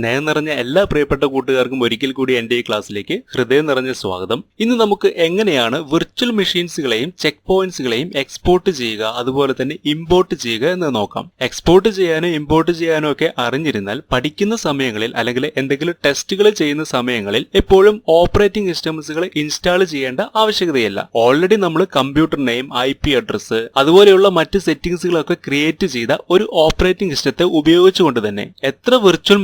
സ്നേഹം നിറഞ്ഞ എല്ലാ പ്രിയപ്പെട്ട കൂട്ടുകാർക്കും ഒരിക്കൽ കൂടി എന്റെ ഈ ക്ലാസ്സിലേക്ക് ഹൃദയം നിറഞ്ഞ സ്വാഗതം. ഇന്ന് നമുക്ക് എങ്ങനെയാണ് വിർച്വൽ മെഷീൻസുകളെയും ചെക്ക് പോയിന്റ്സുകളെയും എക്സ്പോർട്ട് ചെയ്യുക അതുപോലെ തന്നെ ഇമ്പോർട്ട് ചെയ്യുക എന്ന് നോക്കാം. എക്സ്പോർട്ട് ചെയ്യാനോ ഇമ്പോർട്ട് ചെയ്യാനോ ഒക്കെ അറിഞ്ഞിരുന്നാൽ പഠിക്കുന്ന സമയങ്ങളിൽ അല്ലെങ്കിൽ എന്തെങ്കിലും ടെസ്റ്റുകൾ ചെയ്യുന്ന സമയങ്ങളിൽ എപ്പോഴും ഓപ്പറേറ്റിംഗ് സിസ്റ്റംസുകൾ ഇൻസ്റ്റാൾ ചെയ്യേണ്ട ആവശ്യകതയല്ല. ഓൾറെഡി നമ്മൾ computer name I P address അതുപോലെയുള്ള മറ്റ് സെറ്റിംഗ്സുകളൊക്കെ ക്രിയേറ്റ് ചെയ്ത ഒരു ഓപ്പറേറ്റിംഗ് സിസ്റ്റത്തെ ഉപയോഗിച്ചുകൊണ്ട് തന്നെ എത്ര വിർച്വൽ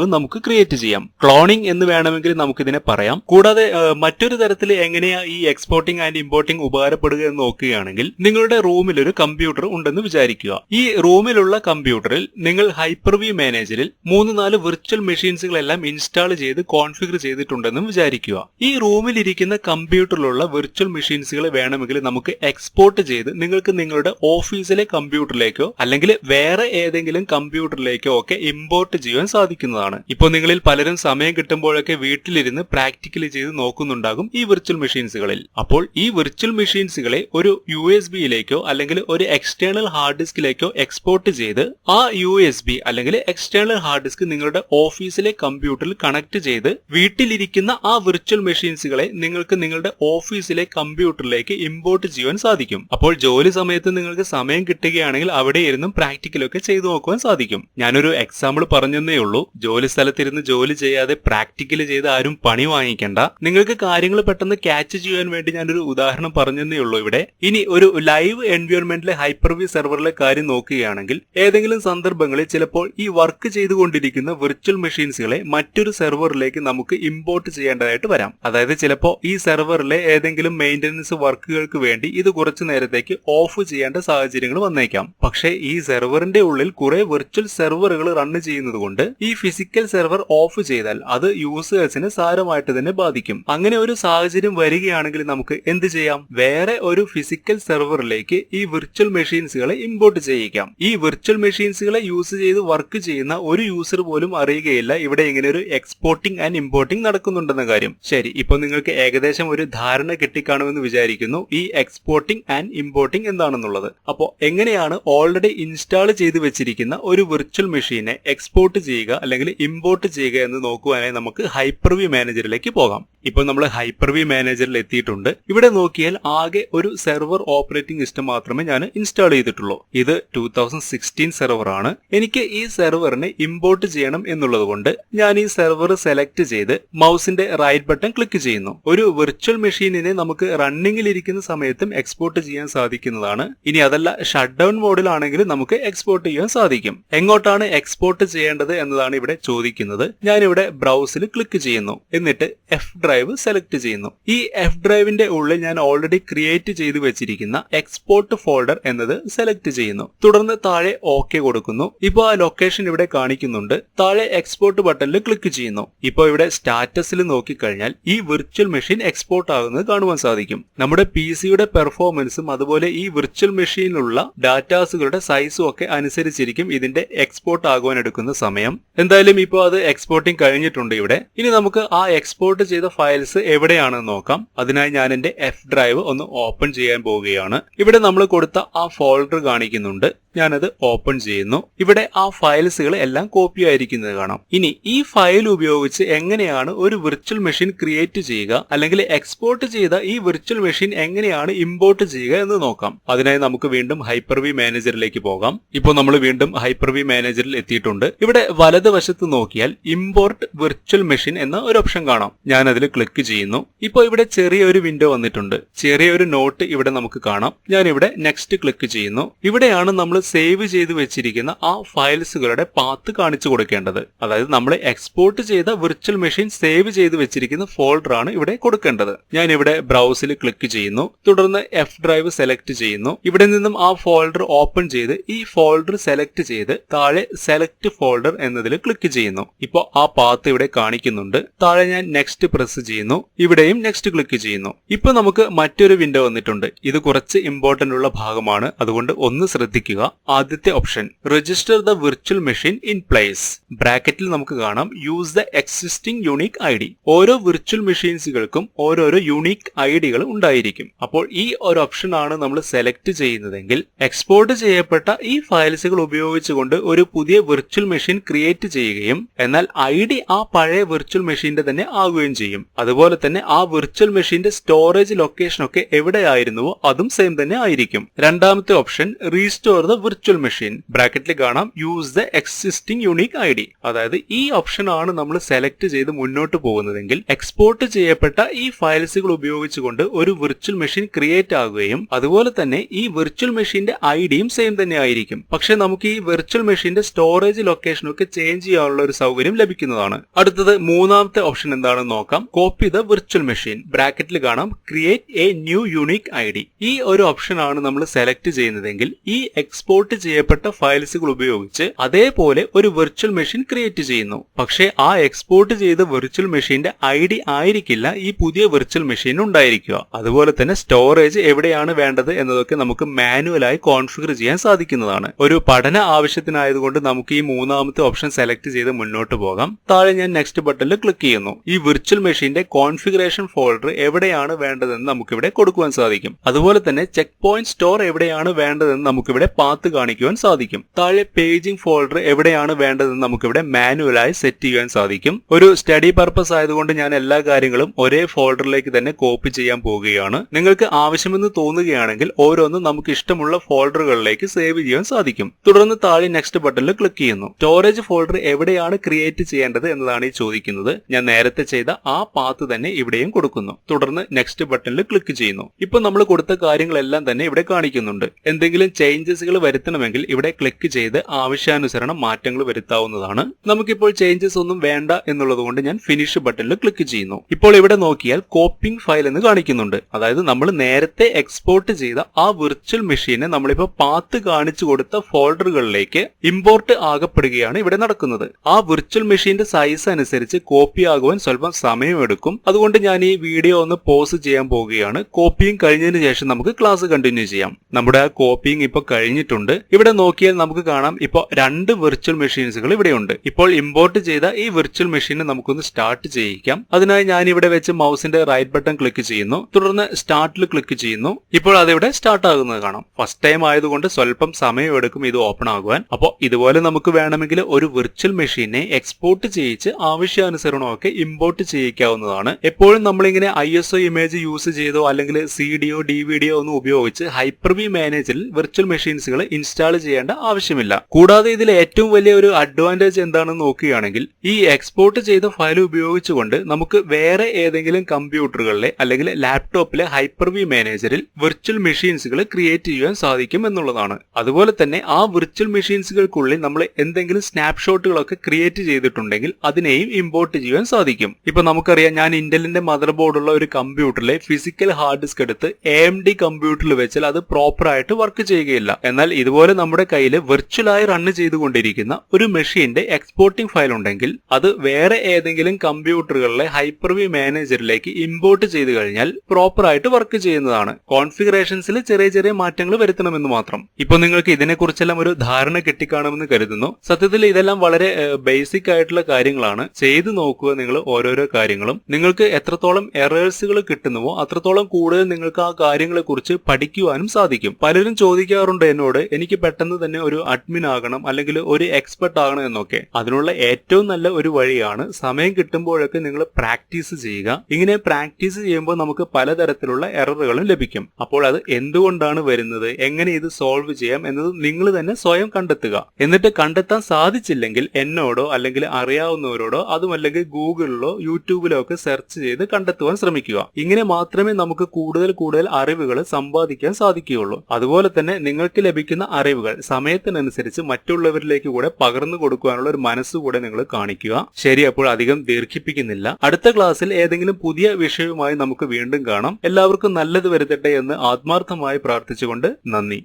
മെഷീൻസുകളും നമുക്ക് ക്രിയേറ്റ് ചെയ്യാം. ക്ലോണിംഗ് എന്ന് വേണമെങ്കിൽ നമുക്കിതിനെ പറയാം. കൂടാതെ മറ്റൊരു തരത്തിൽ എങ്ങനെയാ ഈ എക്സ്പോർട്ടിംഗ് ആൻഡ് ഇമ്പോർട്ടിംഗ് ഉപകാരപ്പെടുക എന്ന് നോക്കുകയാണെങ്കിൽ നിങ്ങളുടെ റൂമിൽ ഒരു കമ്പ്യൂട്ടർ ഉണ്ടെന്ന് വിചാരിക്കുക. ഈ റൂമിലുള്ള കമ്പ്യൂട്ടറിൽ നിങ്ങൾ ഹൈപ്പർ വ്യൂ മാനേജറിൽ മൂന്ന് നാല് വിർച്വൽ മെഷീൻസുകളെല്ലാം ഇൻസ്റ്റാൾ ചെയ്ത് കോൺഫിഗർ ചെയ്തിട്ടുണ്ടെന്നും വിചാരിക്കുക. ഈ റൂമിൽ ഇരിക്കുന്ന കമ്പ്യൂട്ടറിലുള്ള വിർച്വൽ മെഷീൻസുകൾ വേണമെങ്കിൽ നമുക്ക് എക്സ്പോർട്ട് ചെയ്ത് നിങ്ങൾക്ക് നിങ്ങളുടെ ഓഫീസിലെ കമ്പ്യൂട്ടറിലേക്കോ അല്ലെങ്കിൽ വേറെ ഏതെങ്കിലും കമ്പ്യൂട്ടറിലേക്കോ ഒക്കെ ഇമ്പോർട്ട് ചെയ്യാൻ സാധിക്കുന്നതാണ്. ഇപ്പോൾ നിങ്ങളിൽ പലരും സമയം കിട്ടുമ്പോഴൊക്കെ വീട്ടിലിരുന്ന് പ്രാക്ടിക്കലി ചെയ്ത് നോക്കുന്നുണ്ടാകും ഈ വിർച്വൽ മെഷീൻസുകളിൽ അപ്പോൾ ഈ വിർച്വൽ മെഷീൻസുകളെ ഒരു യു എസ് ബിയിലേക്കോ അല്ലെങ്കിൽ ഒരു എക്സ്റ്റേണൽ ഹാർഡ് ഡിസ്കിലേക്കോ എക്സ്പോർട്ട് ചെയ്ത് ആ യു എസ് ബി അല്ലെങ്കിൽ എക്സ്റ്റേണൽ ഹാർഡ് ഡിസ്ക് നിങ്ങളുടെ ഓഫീസിലെ കമ്പ്യൂട്ടറിൽ കണക്ട് ചെയ്ത് വീട്ടിലിരിക്കുന്ന ആ വിർച്വൽ മെഷീൻസുകളെ നിങ്ങൾക്ക് നിങ്ങളുടെ ഓഫീസിലെ കമ്പ്യൂട്ടറിലേക്ക് ഇമ്പോർട്ട് ചെയ്യാൻ സാധിക്കും. അപ്പോൾ ജോലി സമയത്ത് നിങ്ങൾക്ക് സമയം കിട്ടുകയാണെങ്കിൽ അവിടെ ഇരുന്നും പ്രാക്ടിക്കലൊക്കെ ചെയ്തു നോക്കുവാൻ സാധിക്കും. ഞാനൊരു എക്സാമ്പിൾ പറഞ്ഞെന്നേ ഉള്ളൂ. ജോലി സ്ഥലത്തിരുന്ന് ജോലി ചെയ്യാതെ പ്രാക്ടിക്കൽ ചെയ്ത് ആരും പണി വാങ്ങിക്കണ്ട. നിങ്ങൾക്ക് കാര്യങ്ങൾ പെട്ടെന്ന് ക്യാച്ച് ചെയ്യാൻ വേണ്ടി ഞാനൊരു ഉദാഹരണം പറഞ്ഞതേ ഉള്ളൂ ഇവിടെ. ഇനി ഒരു ലൈവ് എൻവയോൺമെന്റിലെ ഹൈപ്പർവി സെർവറിലെ കാര്യം നോക്കുകയാണെങ്കിൽ ഏതെങ്കിലും സന്ദർഭങ്ങളിൽ ചിലപ്പോൾ ഈ വർക്ക് ചെയ്തുകൊണ്ടിരിക്കുന്ന വിർച്വൽ മെഷീൻസുകളെ മറ്റൊരു സെർവറിലേക്ക് നമുക്ക് ഇമ്പോർട്ട് ചെയ്യേണ്ടതായിട്ട് വരാം. അതായത് ചിലപ്പോൾ ഈ സെർവറിലെ ഏതെങ്കിലും മെയിന്റനൻസ് വർക്കുകൾക്ക് വേണ്ടി ഇത് കുറച്ചു നേരത്തേക്ക് ഓഫ് ചെയ്യേണ്ട സാഹചര്യങ്ങൾ വന്നേക്കാം. പക്ഷേ ഈ സെർവറിന്റെ ഉള്ളിൽ കുറെ വിർച്വൽ സെർവറുകൾ റൺ ചെയ്യുന്നത് കൊണ്ട് ഈ ഫിസിക്കൽ സെർവർ ഓഫ് ചെയ്താൽ അത് യൂസേഴ്സിനെ സാരമായിട്ട് തന്നെ ബാധിക്കും. അങ്ങനെ ഒരു സാഹചര്യം വരികയാണെങ്കിൽ നമുക്ക് എന്ത് ചെയ്യാം? വേറെ ഒരു ഫിസിക്കൽ സെർവറിലേക്ക് ഈ വിർച്വൽ മെഷീൻസുകളെ ഇമ്പോർട്ട് ചെയ്യിക്കാം. ഈ വിർച്വൽ മെഷീൻസുകളെ യൂസ് ചെയ്ത് വർക്ക് ചെയ്യുന്ന ഒരു യൂസർ പോലും അറിയുകയില്ല. ഇവിടെ ഇങ്ങനെ ഒരു എക്സ്പോർട്ടിംഗ് ആൻഡ് ഇമ്പോർട്ടിംഗ് നടക്കുന്നുണ്ടെന്ന കാര്യം. ശരി ഇപ്പൊ നിങ്ങൾക്ക് ഏകദേശം ഒരു ധാരണ കിട്ടിക്കാണുമെന്ന് വിചാരിക്കുന്നു. ഈ എക്സ്പോർട്ടിംഗ് ആൻഡ് ഇമ്പോർട്ടിംഗ് എന്താണെന്നുള്ളത്. അപ്പോ എങ്ങനെയാണ് ഓൾറെഡി ഇൻസ്റ്റാൾ ചെയ്ത് വെച്ചിരിക്കുന്ന ഒരു വിർച്വൽ മെഷീനെ എക്സ്പോർട്ട് ചെയ്യുക അല്ലെങ്കിൽ ഇമ്പോർട്ട് ചെയ്യുക എന്ന് നോക്കുവാനായി നമുക്ക് ഹൈപ്പർവി മാനേജറിലേക്ക് പോകാം. ഇപ്പോൾ നമ്മൾ ഹൈപ്പർവി മാനേജറിൽ എത്തിയിട്ടുണ്ട്. ഇവിടെ നോക്കിയാൽ ആകെ ഒരു സെർവർ ഓപ്പറേറ്റിംഗ് സിസ്റ്റം മാത്രമേ ഞാൻ ഇൻസ്റ്റാൾ ചെയ്തിട്ടുള്ളൂ. ഇത് ടൂ തൗസൻഡ് സിക്സ്റ്റീൻ സെർവർ ആണ്. എനിക്ക് ഈ സെർവറിനെ ഇമ്പോർട്ട് ചെയ്യണം എന്നുള്ളത് കൊണ്ട് ഞാൻ ഈ സെർവർ സെലക്ട് ചെയ്ത് മൗസിന്റെ റൈറ്റ് ബട്ടൺ ക്ലിക്ക് ചെയ്യുന്നു. ഒരു വിർച്വൽ മെഷീനിനെ നമുക്ക് റണ്ണിംഗിൽ ഇരിക്കുന്ന സമയത്തും എക്സ്പോർട്ട് ചെയ്യാൻ സാധിക്കുന്നതാണ്. ഇനി അതല്ല ഷട്ട് ഡൗൺ മോഡിലാണെങ്കിൽ നമുക്ക് എക്സ്പോർട്ട് ചെയ്യാൻ സാധിക്കും. എങ്ങോട്ടാണ് എക്സ്പോർട്ട് ചെയ്യേണ്ടത് എന്നതാണ് ഇവിടെ ചോദിക്കുന്നത് ഞാനിവിടെ ബ്രൗസിൽ ക്ലിക്ക് ചെയ്യുന്നു. എന്നിട്ട് എഫ് ഡ്രൈവ് സെലക്ട് ചെയ്യുന്നു. ഈ എഫ് ഡ്രൈവിന്റെ ഉള്ളിൽ ഞാൻ ഓൾറെഡി ക്രിയേറ്റ് ചെയ്ത് വെച്ചിരിക്കുന്ന എക്സ്പോർട്ട് ഫോൾഡർ എന്നത് സെലക്ട് ചെയ്യുന്നു. തുടർന്ന് താഴെ ഓക്കെ കൊടുക്കുന്നു. ഇപ്പോൾ ആ ലൊക്കേഷൻ ഇവിടെ കാണിക്കുന്നുണ്ട്. താഴെ എക്സ്പോർട്ട് ബട്ടണിൽ ക്ലിക്ക് ചെയ്യുന്നു. ഇപ്പോൾ ഇവിടെ സ്റ്റാറ്റസിൽ നോക്കിക്കഴിഞ്ഞാൽ ഈ വിർച്വൽ മെഷീൻ എക്സ്പോർട്ട് ആകുന്നത് കാണുവാൻ സാധിക്കും. നമ്മുടെ പി സിയുടെ പെർഫോമൻസും അതുപോലെ ഈ വിർച്വൽ മെഷീനിലുള്ള ഡാറ്റാസുകളുടെ സൈസും ഒക്കെ അനുസരിച്ചിരിക്കും ഇതിന്റെ എക്സ്പോർട്ട് ആകുവാൻ എടുക്കുന്ന സമയം. എന്തായാലും ഇപ്പോൾ അത് എക്സ്പോർട്ടിംഗ് കഴിഞ്ഞിട്ടുണ്ട് ഇവിടെ. ഇനി നമുക്ക് ആ എക്സ്പോർട്ട് ചെയ്ത ഫയൽസ് എവിടെയാണെന്ന് നോക്കാം. അതിനായി ഞാൻ എന്റെ എഫ് ഡ്രൈവ് ഒന്ന് ഓപ്പൺ ചെയ്യാൻ പോവുകയാണ്. ഇവിടെ നമ്മൾ കൊടുത്ത ആ ഫോൾഡർ കാണിക്കുന്നുണ്ട്. ഞാനത് ഓപ്പൺ ചെയ്യുന്നു. ഇവിടെ ആ ഫയൽസുകൾ എല്ലാം കോപ്പി ആയിരിക്കുന്നത് കാണാം. ഇനി ഈ ഫയൽ ഉപയോഗിച്ച് എങ്ങനെയാണ് ഒരു വിർച്വൽ മെഷീൻ ക്രിയേറ്റ് ചെയ്യുക? അല്ലെങ്കിൽ എക്സ്പോർട്ട് ചെയ്ത ഈ വിർച്വൽ മെഷീൻ എങ്ങനെയാണ് ഇമ്പോർട്ട് ചെയ്യുക എന്ന് നോക്കാം. അതിനായി നമുക്ക് വീണ്ടും ഹൈപ്പർ വി മാനേജറിലേക്ക് പോകാം. ഇപ്പോൾ നമ്മൾ വീണ്ടും ഹൈപ്പർ വി മാനേജറിൽ എത്തിയിട്ടുണ്ട്. ഇവിടെ വലതുവശത്ത് നോക്കിയാൽ ഇമ്പോർട്ട് വിർച്വൽ മെഷീൻ എന്ന ഒരു ഓപ്ഷൻ കാണാം. ഞാൻ അതിൽ ക്ലിക്ക് ചെയ്യുന്നു. ഇപ്പോൾ ഇവിടെ ചെറിയൊരു വിൻഡോ വന്നിട്ടുണ്ട്. ചെറിയൊരു നോട്ട് ഇവിടെ നമുക്ക് കാണാം. ഞാൻ ഇവിടെ നെക്സ്റ്റ് ക്ലിക്ക് ചെയ്യുന്നു. ഇവിടെയാണ് നമ്മൾ സേവ് ചെയ്ത് വെച്ചിരിക്കുന്ന ആ ഫയൽസുകളുടെ പാത്ത് കാണിച്ചു കൊടുക്കേണ്ടത്. അതായത് നമ്മൾ എക്സ്പോർട്ട് ചെയ്ത വിർച്വൽ മെഷീൻ സേവ് ചെയ്ത് വെച്ചിരിക്കുന്ന ഫോൾഡർ ആണ് ഇവിടെ കൊടുക്കേണ്ടത്. ഞാൻ ഇവിടെ ബ്രൗസിൽ ക്ലിക്ക് ചെയ്യുന്നു. തുടർന്ന് എഫ് ഡ്രൈവ് സെലക്ട് ചെയ്യുന്നു. ഇവിടെ നിന്നും ആ ഫോൾഡർ ഓപ്പൺ ചെയ്ത് ഈ ഫോൾഡർ സെലക്ട് ചെയ്ത് താഴെ സെലക്ട് ഫോൾഡർ എന്നതിൽ ക്ലിക്ക് ചെയ്യുന്നു. ഇപ്പോൾ ആ പാത്ത് ഇവിടെ കാണിക്കുന്നുണ്ട്. താഴെ ഞാൻ നെക്സ്റ്റ് പ്രസ് ചെയ്യുന്നു. ഇവിടെയും നെക്സ്റ്റ് ക്ലിക്ക് ചെയ്യുന്നു. ഇപ്പൊ നമുക്ക് മറ്റൊരു വിൻഡോ വന്നിട്ടുണ്ട്. ഇത് കുറച്ച് ഇമ്പോർട്ടന്റ് ഉള്ള ഭാഗമാണ്. അതുകൊണ്ട് ഒന്ന് ശ്രദ്ധിക്കുക. ആദ്യത്തെ option. Register the virtual machine in place ബ്രാക്കറ്റിൽ നമുക്ക് കാണാം use the existing unique I D ഓരോ വിർച്വൽ മെഷീൻസുകൾക്കും ഓരോരോ യുണീക് ഐ ഡികൾ ഉണ്ടായിരിക്കും. അപ്പോൾ ഈ ഒരു ഓപ്ഷൻ ആണ് നമ്മൾ സെലക്ട് ചെയ്യുന്നതെങ്കിൽ എക്സ്പോർട്ട് ചെയ്യപ്പെട്ട ഈ ഫയൽസുകൾ ഉപയോഗിച്ചുകൊണ്ട് ഒരു പുതിയ വിർച്വൽ മെഷീൻ ക്രിയേറ്റ് ചെയ്യുകയും എന്നാൽ ഐ ഡി ആ പഴയ വിർച്വൽ മെഷീന്റെ തന്നെ ആവുകയും ചെയ്യും. അതുപോലെ തന്നെ ആ വിർച്വൽ മെഷീന്റെ സ്റ്റോറേജ് ലൊക്കേഷൻ ഒക്കെ എവിടെയായിരുന്നുവോ അതും സെയിം തന്നെ ആയിരിക്കും. രണ്ടാമത്തെ option restore the virtual machine ബ്രാക്കറ്റിൽ കാണാം use the existing unique I D അതായത് ഈ ഓപ്ഷൻ ആണ് നമ്മൾ സെലക്ട് ചെയ്ത് മുന്നോട്ട് പോകുന്നതെങ്കിൽ എക്സ്പോർട്ട് ചെയ്യപ്പെട്ട ഈ ഫയൽസുകൾ ഉപയോഗിച്ചുകൊണ്ട് ഒരു വിർച്വൽ മെഷീൻ ക്രിയേറ്റ് ആകുകയും അതുപോലെ തന്നെ ഈ വിർച്വൽ മെഷീന്റെ ഐ ഡിയും സെയിം തന്നെ ആയിരിക്കും. പക്ഷെ നമുക്ക് ഈ വിർച്വൽ മെഷീന്റെ സ്റ്റോറേജ് ലൊക്കേഷൻ ഒക്കെ ചേഞ്ച് ചെയ്യാനുള്ള ഒരു സൗകര്യം ലഭിക്കുന്നതാണ്. അടുത്തത് മൂന്നാമത്തെ ഓപ്ഷൻ എന്താണെന്ന് നോക്കാം. കോപ്പി ദ വിർച്വൽ മെഷീൻ ബ്രാക്കറ്റിൽ കാണാം create a new unique I D ഈ ഒരു ഓപ്ഷൻ ആണ് നമ്മൾ സെലക്ട് ചെയ്യുന്നതെങ്കിൽ ഈ എക്സ്പോർട്ട് ചെയ്യപ്പെട്ട ഫയൽസുകൾ ഉപയോഗിച്ച് അതേപോലെ ഒരു വെർച്വൽ മെഷീൻ ക്രിയേറ്റ് ചെയ്യുന്നു. പക്ഷേ ആ എക്സ്പോർട്ട് ചെയ്ത വെർച്വൽ മെഷീന്റെ ഐ ഡി ആയിരിക്കില്ല ഈ പുതിയ വെർച്വൽ മെഷീൻ ഉണ്ടായിരിക്കുക. അതുപോലെ തന്നെ സ്റ്റോറേജ് എവിടെയാണ് വേണ്ടത് എന്നതൊക്കെ നമുക്ക് മാനുവലായി കോൺഫിഗർ ചെയ്യാൻ സാധിക്കുന്നതാണ്. ഒരു പഠന ആവശ്യത്തിനായതുകൊണ്ട് നമുക്ക് ഈ മൂന്നാമത്തെ ഓപ്ഷൻ സെലക്ട് ചെയ്ത് മുന്നോട്ട് പോകാം. താഴെ ഞാൻ നെക്സ്റ്റ് ബട്ടണിൽ ക്ലിക്ക് ചെയ്യുന്നു. ഈ വിർച്വൽ മെഷീന്റെ കോൺഫിഗറേഷൻ ഫോൾഡർ എവിടെയാണ് വേണ്ടതെന്ന് നമുക്കിവിടെ കൊടുക്കുവാൻ സാധിക്കും. അതുപോലെ തന്നെ ചെക്ക് പോയിന്റ് സ്റ്റോർ എവിടെയാണ് വേണ്ടതെന്ന് നമുക്കിവിടെ പാത്ത് കാണിക്കുവാൻ സാധിക്കും. താഴെ പേജിംഗ് ഫോൾഡർ എവിടെയാണ് വേണ്ടതെന്ന് നമുക്കിവിടെ മാനുവലായി സെറ്റ് ചെയ്യാൻ സാധിക്കും. ഒരു സ്റ്റഡി പർപ്പസ് ആയതുകൊണ്ട് ഞാൻ എല്ലാ കാര്യങ്ങളും ഒരേ ഫോൾഡറിലേക്ക് തന്നെ കോപ്പി ചെയ്യാൻ പോവുകയാണ്. നിങ്ങൾക്ക് ആവശ്യമെന്ന് തോന്നുകയാണെങ്കിൽ ഓരോന്നും നമുക്ക് ഇഷ്ടമുള്ള ഫോൾഡറുകളിലേക്ക് സേവ് ചെയ്യാൻ സാധിക്കും. തുടർന്ന് താഴെ നെക്സ്റ്റ് ബട്ടണിൽ ക്ലിക്ക് ചെയ്യുന്നു. സ്റ്റോറേജ് ഫോൾഡർ എവിടെയാണ് ക്രിയേറ്റ് ചെയ്യേണ്ടത് എന്നതാണ് ഈ ചോദിക്കുന്നത്. ഞാൻ നേരത്തെ ചെയ്ത ആ പാത്ത് തന്നെ ഇവിടെയും കൊടുക്കുന്നു. തുടർന്ന് നെക്സ്റ്റ് ബട്ടണിൽ ക്ലിക്ക് ചെയ്യുന്നു. ഇപ്പൊ നമ്മൾ കൊടുത്ത കാര്യങ്ങളെല്ലാം തന്നെ ഇവിടെ കാണിക്കുന്നുണ്ട്. എന്തെങ്കിലും ചേഞ്ചസുകൾ വരുത്തണമെങ്കിൽ ഇവിടെ ക്ലിക്ക് ചെയ്ത് ആവശ്യാനുസരണം മാറ്റങ്ങൾ വരുത്താവുന്നതാണ്. നമുക്കിപ്പോൾ ചേഞ്ചസ് ഒന്നും വേണ്ട എന്നുള്ളത് കൊണ്ട് ഞാൻ ഫിനിഷ് ബട്ടണിൽ ക്ലിക്ക് ചെയ്യുന്നു. ഇപ്പോൾ ഇവിടെ നോക്കിയാൽ കോപ്പിംഗ് ഫയൽ എന്ന് കാണിക്കുന്നുണ്ട്. അതായത് നമ്മൾ നേരത്തെ എക്സ്പോർട്ട് ചെയ്ത ആ വിർച്വൽ മെഷീനെ നമ്മളിപ്പോ പാത്ത് കാണിച്ചു കൊടുത്ത ഫോൾഡറുകളിലേക്ക് ഇമ്പോർട്ട് ആകപ്പെടുകയാണ് ഇവിടെ നടക്കുന്നത്. ആ വിർച്വൽ മെഷീന്റെ സൈസ് അനുസരിച്ച് കോപ്പി ആകുവാൻ സ്വല്പം സമയമെടുക്കും. അതുകൊണ്ട് ഞാൻ ഈ വീഡിയോ ഒന്ന് പോസ് ചെയ്യാൻ പോവുകയാണ്. കോപ്പിയും കഴിഞ്ഞതിന് ശേഷം നമുക്ക് ക്ലാസ് കണ്ടിന്യൂ ചെയ്യാം. നമ്മുടെ ആ കോപ്പിയും ഇപ്പൊ കഴിഞ്ഞിട്ടുണ്ട്. ഇവിടെ നോക്കിയാൽ നമുക്ക് കാണാം ഇപ്പോൾ രണ്ട് വിർച്വൽ മെഷീൻസുകൾ ഇവിടെയുണ്ട് ഇപ്പോൾ ഇമ്പോർട്ട് ചെയ്ത ഈ വിർച്വൽ മെഷീനെ നമുക്കൊന്ന് സ്റ്റാർട്ട് ചെയ്യിക്കാം. അതിനായി ഞാൻ ഇവിടെ വെച്ച് മൗസിന്റെ റൈറ്റ് ബട്ടൺ ക്ലിക്ക് ചെയ്യുന്നു. തുടർന്ന് സ്റ്റാർട്ടിൽ ക്ലിക്ക് ചെയ്യുന്നു. ഇപ്പോൾ അതിവിടെ സ്റ്റാർട്ട് ആകുന്നത് കാണാം. ഫസ്റ്റ് ടൈം ആയതുകൊണ്ട് സ്വല്പം സമയമെടുക്കും ഇത് ഓപ്പൺ ആകുവാൻ. അപ്പോൾ ഇതുപോലെ നമുക്ക് വേണമെങ്കിൽ ഒരു വിർച്വൽ മെഷീനെ എക്സ്പോർട്ട് ചെയ്യിച്ച് ആവശ്യാനുസരണമൊക്കെ ഇമ്പോർട്ട് ചെയ്യിക്കാവുന്നതാണ്. എപ്പോഴും നമ്മളിങ്ങനെ I S O image use ചെയ്തോ അല്ലെങ്കിൽ സി ഡിയോ ഡി വി ഡിയോ ഒന്നും ഉപയോഗിച്ച് ഹൈപ്പർവി മാനേജറിൽ വിർച്വൽ മെഷീൻസുകൾ ഇൻസ്റ്റാൾ ചെയ്യേണ്ട ആവശ്യമില്ല. കൂടാതെ ഇതിൽ ഏറ്റവും വലിയ ഒരു അഡ്വാന്റേജ് എന്താണെന്ന് നോക്കുകയാണെങ്കിൽ ഈ എക്സ്പോർട്ട് ചെയ്ത ഫയൽ ഉപയോഗിച്ചുകൊണ്ട് നമുക്ക് വേറെ ഏതെങ്കിലും കമ്പ്യൂട്ടറുകളിലെ അല്ലെങ്കിൽ ലാപ്ടോപ്പിലെ ഹൈപ്പർ വി മാനേജറിൽ വിർച്വൽ മെഷീൻസുകൾ ക്രിയേറ്റ് ചെയ്യാൻ സാധിക്കും എന്നുള്ളതാണ്. അതുപോലെ തന്നെ ആ വിർച്വൽ മെഷീൻസുകൾക്കുള്ളിൽ നമ്മൾ എന്തെങ്കിലും സ്നാപ്ഷോട്ടുകളൊക്കെ ക്രിയേറ്റ് ചെയ്തിട്ടുണ്ടെങ്കിൽ അതിനെയും ഇമ്പോർട്ട് ചെയ്യാൻ സാധിക്കും. ഇപ്പൊ നമുക്കറിയാം ഞാൻ ഇന്റലിന്റെ മദർ ബോർഡുള്ള ഒരു കമ്പ്യൂട്ടറിലെ ഫിസിക്കൽ ഹാർഡ് ഡിസ്ക് എടുത്ത് എ എം ഡി കമ്പ്യൂട്ടറിൽ വെച്ചാൽ അത് പ്രോപ്പർ ആയിട്ട് വർക്ക് ചെയ്യുകയില്ല. എന്നാൽ ഇതുപോലെ നമ്മുടെ കയ്യിൽ വെർച്വലായി റൺ ചെയ്തുകൊണ്ടിരിക്കുന്ന ഒരു മെഷീന്റെ എക്സ്പോർട്ടിംഗ് ഫയൽ ഉണ്ടെങ്കിൽ അത് വേറെ ഏതെങ്കിലും കമ്പ്യൂട്ടറുകളിലെ ഹൈപ്പർവി മാനേജറിലേക്ക് ഇമ്പോർട്ട് ചെയ്ത് കഴിഞ്ഞാൽ പ്രോപ്പർ ആയിട്ട് വർക്ക് ചെയ്യുന്നതാണ്. കോൺഫിഗറേഷൻസിൽ ചെറിയ ചെറിയ മാറ്റങ്ങൾ വരുത്തണമെന്ന് മാത്രം. ഇപ്പൊ നിങ്ങൾക്ക് ഇതിനെക്കുറിച്ചെല്ലാം ഒരു ധാരണ കിട്ടിക്കാണുമെന്ന് കരുതുന്നു. സത്യത്തിൽ ഇതെല്ലാം വളരെ ബേസിക് ആയിട്ടുള്ള കാര്യങ്ങളാണ്. ചെയ്തു നോക്കുക നിങ്ങൾ ഓരോരോ കാര്യങ്ങളും. നിങ്ങൾക്ക് എത്രത്തോളം എറേഴ്സുകൾ കിട്ടുന്നുവോ അത്രത്തോളം കൂടുതൽ നിങ്ങൾക്ക് ആ കാര്യങ്ങളെ കുറിച്ച് പഠിക്കുവാനും സാധിക്കും. പലരും ചോദിക്കാറുണ്ട് എന്നോട് എനിക്ക് പെട്ടെന്ന് തന്നെ ഒരു അഡ്മിൻ ആകണം അല്ലെങ്കിൽ ഒരു എക്സ്പെർട്ട് ആകണം എന്നൊക്കെ. അതിനുള്ള ഏറ്റവും നല്ല ഒരു വഴിയാണ് സമയം കിട്ടുമ്പോഴൊക്കെ നിങ്ങൾ പ്രാക്ടീസ് ചെയ്യുക. ഇങ്ങനെ പ്രാക്ടീസ് ചെയ്യുമ്പോൾ നമുക്ക് പലതരത്തിലുള്ള എററുകളും ലഭിക്കും. അപ്പോൾ അത് എന്തുകൊണ്ടാണ് വരുന്നത്? എങ്ങനെ ഇത് സോൾവ് ചെയ്യാം എന്നത് നിങ്ങൾ തന്നെ സ്വയം കണ്ടെത്തുക. എന്നിട്ട് കണ്ടെത്താൻ സാധിച്ചില്ലെങ്കിൽ എന്നോടോ അല്ലെങ്കിൽ അറിയാവുന്നവരോടോ അതുമല്ലെങ്കിൽ ഗൂഗിളിലോ യൂട്യൂബിലോ ഒക്കെ സെർച്ച് ചെയ്ത് കണ്ടെത്തുവാൻ ശ്രമിക്കുക. ഇങ്ങനെ മാത്രമേ നമുക്ക് കൂടുതൽ കൂടുതൽ അറിവുകൾ സമ്പാദിക്കാൻ സാധിക്കുകയുള്ളൂ. അതുപോലെ തന്നെ നിങ്ങൾക്ക് ലഭിക്കുന്ന അറിവുകൾ സമയത്തിനനുസരിച്ച് മറ്റുള്ളവരിലേക്ക് കൂടെ പകർന്നു കൊടുക്കുവാനുള്ള ഒരു മനസ്സ് കൂടെ നിങ്ങൾ കാണിക്കുക. ശരി അപ്പോൾ അധികം ദീർഘിപ്പിക്കുന്നില്ല. അടുത്ത ക്ലാസ്സിൽ ഏതെങ്കിലും പുതിയ വിഷയവുമായി നമുക്ക് വീണ്ടും കാണാം. എല്ലാവർക്കും നല്ലത് വരുത്തട്ടെ എന്ന് ആത്മാർത്ഥമായി പ്രാർത്ഥിച്ചുകൊണ്ട് നന്ദി.